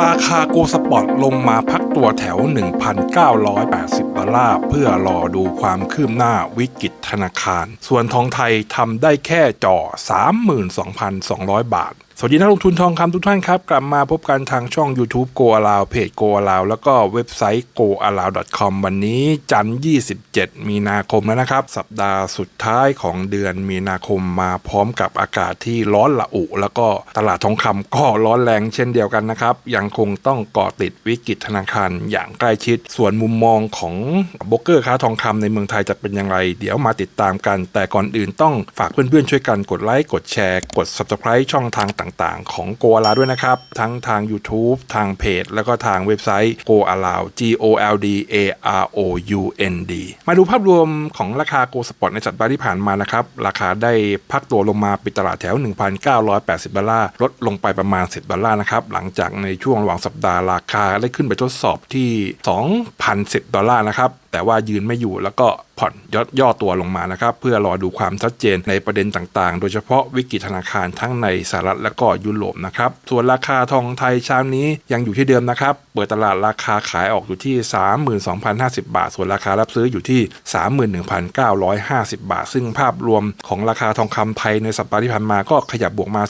ราคาโกสปอร์ตลงมาพักตัวแถว 1,980 ดอลลาร์ เพื่อรอดูความคืบหน้าวิกฤตธนาคาร ส่วนทองไทยทำได้แค่จ่อ 32,200 บาท สวัสดีนักลงทุนทองคำทุกท่านครับ กลับมาพบกันทางช่อง YouTube Go a l o w เพจ Go a l o w แล้วก็เว็บไซต์ go a l o w com วันนี้จันทร์27 มีนาคมแล้วนะครับ สัปดาห์สุดท้ายของเดือนมีนาคมมาพร้อมกับอากาศที่ร้อนละอุ แล้วก็ตลาดทองคำก็ร้อนแรงเช่นเดียวกันนะครับ ยังคงต้องเกาะติดวิกฤตธนาคารอย่างใกล้ชิด ส่วนมุมมองของโบรกเกอร์ค้าทองคำในเมืองไทยจะเป็นอย่างไร เดี๋ยวมาติดตามกัน แต่ก่อนอื่นต้องฝากเพื่อนๆช่วยกันกดไลค์กดแชร์ กด Subscribe ช่องทางต่างๆ ของ Go a l o w ด้วยนะครับ ทั้งทาง YouTube ทางเพจ แล้วก็ทางเว็บไซต์ Go a l o w G O L D A R O U N D มาดูภาพรวมของราคา Go Spot ในสัปดาห์ที่ผ่านมานะครับ ราคาได้พักตัวลงมาปิดตลาดแถว 1,980 ดอลลาร์ ลดลงไปประมาณ 10 ดอลลาร์นะครับ หลังจากในช่วงระหว่างสัปดาห์ราคาได้ขึ้นไปทดสอบที่ 2,010 ดอลลาร์นะครับ แต่ว่ายืนไม่อยู่แล้วก็ผ่อนย่อย่อตัวลงมานะครับ เพื่อรอดูความชัดเจนในประเด็นต่างๆ โดยเฉพาะวิกฤตธนาคารทั้งในสหรัฐและก็ยุโรปนะครับ ส่วนราคาทองไทยเช้านี้ยังอยู่ที่เดิมนะครับ เปิดตลาดราคาขายออกอยู่ที่ 32,050 บาท ส่วนราคารับซื้ออยู่ที่ 31,950 บาท ซึ่งภาพรวมของราคาทองคำไทยในสัปดาห์ที่ผ่านมาก็ขยับบวกมา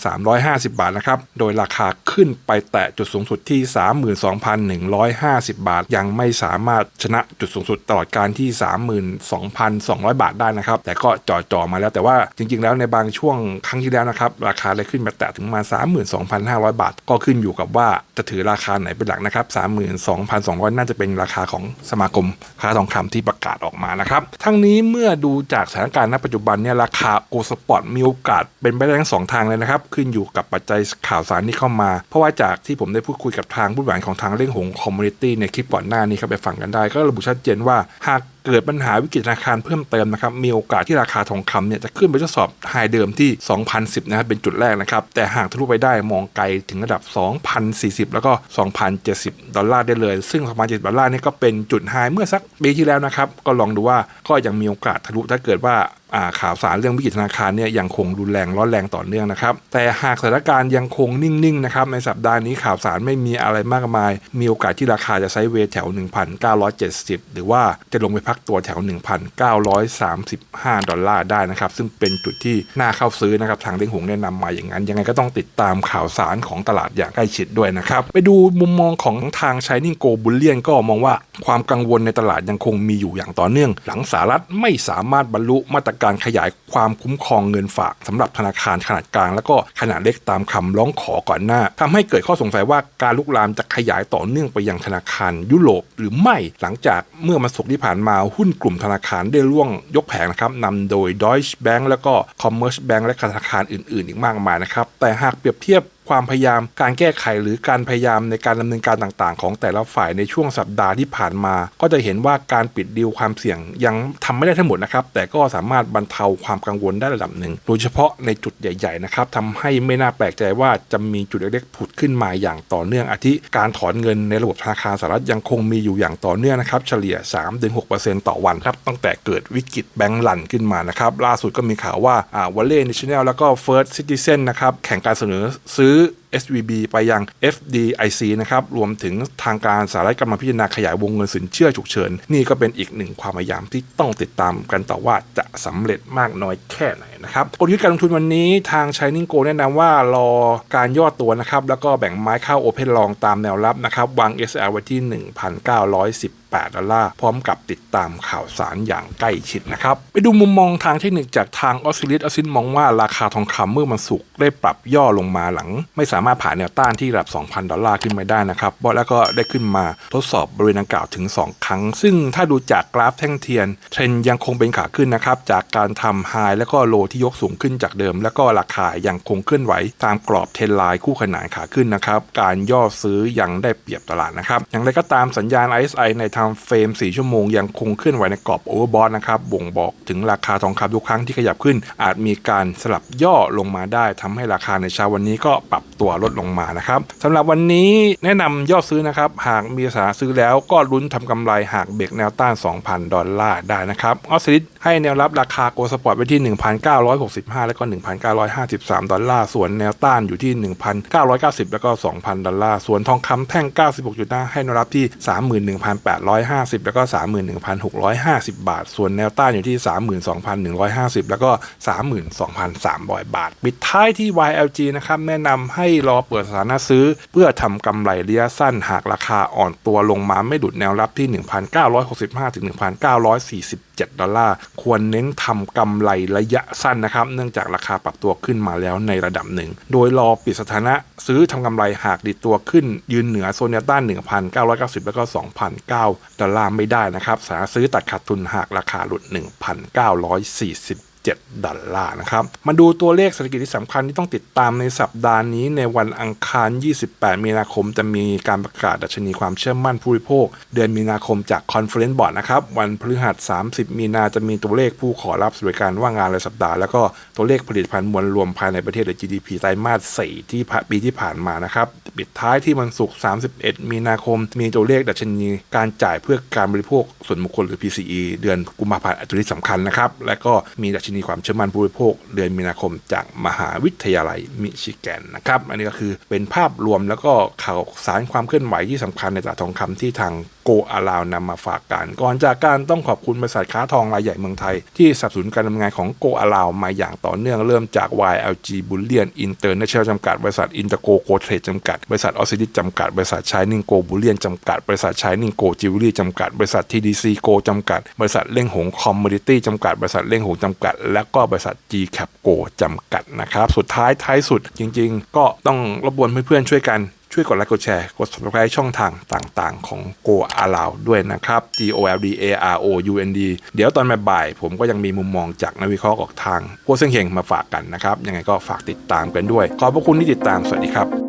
350 บาทนะครับ โดยราคาขึ้นไปแตะจุดสูงสุดที่ 32,150 บาท ยังไม่สามารถชนะจุดสูงสุดตลอดการที่ 32,200 บาทได้นะครับ แต่ก็จ่อๆมาแล้วแต่ว่าจริง ๆ แล้วในบางช่วงครั้งที่แล้วนะครับ ราคาเลยขึ้นมาแตะถึงมา 32,500 บาท ก็ขึ้นอยู่กับว่าจะถือราคาไหนเป็นหลักนะครับ 32,200 น่าจะเป็นราคาของสมาคมค้าทองคำที่ประกาศออกมานะครับ ทั้งนี้เมื่อดูจากสถานการณ์ณปัจจุบันเนี่ยราคาโกลสปอร์ตมีโอกาสเป็นไปได้ทั้งสองทางเลยนะครับ ขึ้นอยู่กับปัจจัยข่าวสารที่เข้ามา เพราะว่าจากที่ผมได้พูดคุยกับทางผู้บริหารของทางเร่งหงคอมมูนิตี้ในคลิปก่อนหน้านี้ครับไปฟังกันได้ ก็ระบุชัดเจนว่าหาก เกิดปัญหาวิกฤตธนาคารเพิ่มเติมนะครับ มีโอกาสที่ราคาทองคำเนี่ยจะขึ้นไปทดสอบไฮเดิมที่ 2,010 นะครับ เป็นจุดแรกนะครับ แต่หากทะลุไปได้มองไกลถึงระดับ 2,040 แล้วก็ 2,070 ดอลลาร์ได้เลย ซึ่ง2,070ดอลลาร์นี่ก็เป็นจุดไฮเมื่อสักปีที่แล้วนะครับ ก็ลองดูว่าก็ยังมีโอกาสทะลุถ้าเกิดว่าข่าวสารเรื่องวิกฤตธนาคารเนี่ยยังคงรุนแรงร้อนแรงต่อเนื่องนะครับแต่หากสถานการณ์ยังคงนิ่งๆนะครับในสัปดาห์นี้ข่าวสารไม่มีอะไรมากมาย มีโอกาสที่ราคาจะไซด์เวย์แถว 1,970 หรือว่าจะลงไปพักตัวแถว 1,935 ดอลลาร์ได้นะครับ ซึ่งเป็นจุดที่น่าเข้าซื้อนะครับ ทางเด้งหงแนะนำมาอย่างนั้น ยังไงก็ต้องติดตามข่าวสารของตลาดอย่างใกล้ชิดด้วยนะครับ ไปดูมุมมองของทาง Shining Go Bullion ก็มองว่าความกังวลในตลาดยังคงมีอยู่อย่างต่อเนื่อง หลังสหรัฐไม่สามารถบรรลุมาตรการขยายความคุ้มครองเงินฝากสำหรับธนาคารขนาดกลาง แล้วก็ขนาดเล็กตามคำร้องขอก่อนหน้าทำให้เกิดข้อสงสัยว่าการลุกลามจะขยายต่อเนื่องไปยังธนาคารยุโรปหรือไม่หลังจากเมื่อมาสุกที่ผ่านมาหุ้นกลุ่มธนาคารได้ร่วงยกแผงนะครับนำโดย Deutsche Bank แล้วก็ Commerce Bank และธนาคารอื่น ๆ อีกมากมายนะครับ แต่หากเปรียบเทียบ ความพยายามการแก้ไขหรือการพยายามในการดำเนินการต่างๆ ของแต่ละฝ่ายในช่วงสัปดาห์ที่ผ่านมา ก็จะเห็นว่าการปิดดีลความเสี่ยงยังทำไม่ได้ทั้งหมดนะครับแต่ก็สามารถบรรเทาความกังวลได้ระดับหนึ่ง โดยเฉพาะในจุดใหญ่ๆนะครับทำให้ไม่น่าแปลกใจว่าจะมีจุดเล็กๆผุดขึ้นมาอย่างต่อเนื่องอาทิการถอนเงินในระบบธนาคารสหรัฐยังคงมีอยู่อย่างต่อเนื่องนะครับเฉลี่ย 3-6%ต่อวันครับตั้งแต่เกิดวิกฤตแบงก์ลันขึ้นมานะครับล่าสุดก็มีข่าวว่าอ่าวอลเล่เนชั่นแนลแล้วก็เฟิร์สซิติเซนนะครับแข่งการเสนอซื้อいう SVB ไปยัง FDIC นะครับรวมถึงทางการสหรัฐกำลังพิจารณาขยายวงเงินสินเชื่อฉุกเฉิน นี่ก็เป็นอีกหนึ่งความพยายามที่ต้องติดตามกันต่อว่าจะสำเร็จมากน้อยแค่ไหนนะครับกลยุทธ์การลงทุนวันนี้ทาง Shining Go แนะนำว่ารอการย่อตัวนะครับแล้วก็แบ่งไม้เข้า Open Long ตามแนวรับนะครับวาง SL ไว้ที่ 1,910 8ดอลลาร์พร้อมกับติดตามข่าวสารอย่างใกล้ชิดนะครับ ไปดูมุมมองทางเทคนิคจากทางออสซิลิสออสซินมองว่าราคาทองคำเมื่อมันสุกได้ปรับย่อลงมาหลัง ไม่สามารถผ่านแนวต้านที่ระดับ 2,000 ดอลลาร์ขึ้นมาได้นะครับบอแล้วก็ได้ขึ้นมาทดสอบบริเวณดังกล่าวถึง 2 ครั้ง ซึ่งถ้าดูจากกราฟแท่งเทียน เทรนยังคงเป็นขาขึ้นนะครับจากการทำไฮแล้วก็โลที่ยกสูงขึ้นจากเดิม แล้วก็ราคายังคงเคลื่อนไหว ตามกรอบเทรนไลน์คู่ขนานขาขึ้นนะครับการย่อซื้อยังได้เปรียบตลาดนะครับอย่างไรก็ตามสัญญาณ RSI ในทางเฟรม 4 ชั่วโมงยังคงเคลื่อนไหวในกรอบโอเวอร์บอทนะครับบ่งบอกถึงราคาทองคำทุกครั้งที่ขยับขึ้น อาจมีการสลับย่อลงมาได้ทำให้ราคาในเช้าวันนี้ก็ปรับตัวลดลงมานะครับสำหรับวันนี้แนะนำยอดซื้อนะครับ หากมีสาซื้อแล้วก็ลุ้นทำกำไรหากเบรกแนวต้าน 2,000 ดอลลาร์ได้นะครับออสซิลิสให้แนวรับราคาโกลสปอร์ตไว้ที่ 1,965 แล้วก็ 1,953 ดอลลาร์ ส่วนแนวต้านอยู่ที่ 1,990 แล้วก็ 2,000 ดอลลาร์ ส่วนทองคำแท่ง 96.5 ให้แนวรับที่ 31,850 แล้วก็ 31,650 บาท ส่วนแนวต้านอยู่ที่ 32,150 แล้วก็ 32,300 บาท ปิดท้ายที่ YLG นะครับแนะนำให้รอเปิดสถานะซื้อ เพื่อทำกำไรระยะสั้นหากราคาอ่อนตัวลงมาไม่ดุดแนวรับที่ 1,965ถึง1,947 ดอลลาร์ ควรเน้นทำกำไรระยะสั้นนะครับ เนื่องจากราคาปรับตัวขึ้นมาแล้วในระดับหนึ่ง โดยรอปิดสถานะซื้อทำกำไรหากดีดตัวขึ้น ยืนเหนือโซนแนวต้าน1,990 แล้วก็ 2,009 ดอลลาร์ไม่ได้นะครับ สาซื้อตัดขาดทุนหากราคาหลุด 1,940 7ดอลลาร์นะครับ มาดูตัวเลขเศรษฐกิจที่สำคัญที่ต้องติดตามในสัปดาห์นี้ในวันอังคาร 28 มีนาคมจะมีการประกาศดัชนีความเชื่อมั่นผู้บริโภค เดือนมีนาคมจาก Conference Board นะครับ วันพฤหัส 30 มีนาจะมีตัวเลขผู้ขอรับสวัสดิการว่างงานรายสัปดาห์ แล้วก็ตัวเลขผลิตภัณฑ์มวลรวมภายในประเทศหรือ GDP ไตรมาส 4 ที่ปีที่ผ่านมานะครับ ปิดท้ายที่วันศุกร์ 31 มีนาคม มีตัวเลขดัชนีการจ่ายเพื่อการบริโภคส่วนบุคคลหรือ PCE เดือนกุมภาพันธ์อันตัวนี้สำคัญนะครับ และก็มีดัชนีความเชื่อมั่นผู้บริโภค เดือนมีนาคมจากมหาวิทยาลัยมิชิแกนนะครับ อันนี้ก็คือเป็นภาพรวมแล้วก็ข่าวสารความเคลื่อนไหวที่สำคัญในตลาดทองคำที่ทาง โกอาลาวนำมาฝากกัน ก่อนจากการต้องขอบคุณบริษัทค้าทองรายใหญ่เมืองไทย ที่สนับสนุนการดำเนินงานของโกอาลาวมาอย่างต่อเนื่องเริ่มจาก YLG Bullion International จำกัดบริษัท Intergo Go Trade จำกัดบริษัทออสซิลิจำกัดบริษัท Shining Go Bullion จำกัดบริษัท Shining Go Jewelry จำกัดบริษัท TDC Go จำกัดบริษัทเล่งหง Commodity จำกัดบริษัทเล่งหงจำกัด และก็บริษัท G Cap Go จำกัดนะครับสุดท้ายท้ายสุดจริง ๆ ก็ต้องรบกวนเพื่อนๆช่วยกัน ช่วยกดไลค์กดแชร์กด subscribe ช่องทางต่างๆ ของ Go Allow ด้วยนะครับ G O L D A R O U N D เดี๋ยวตอนบ่ายผมก็ยังมีมุมมองจากนักวิเคราะห์ออกทางพวกเส้นเข่งมาฝากกันนะครับ ยังไงก็ฝากติดตามกันด้วย ขอบพระคุณที่ติดตามสวัสดีครับ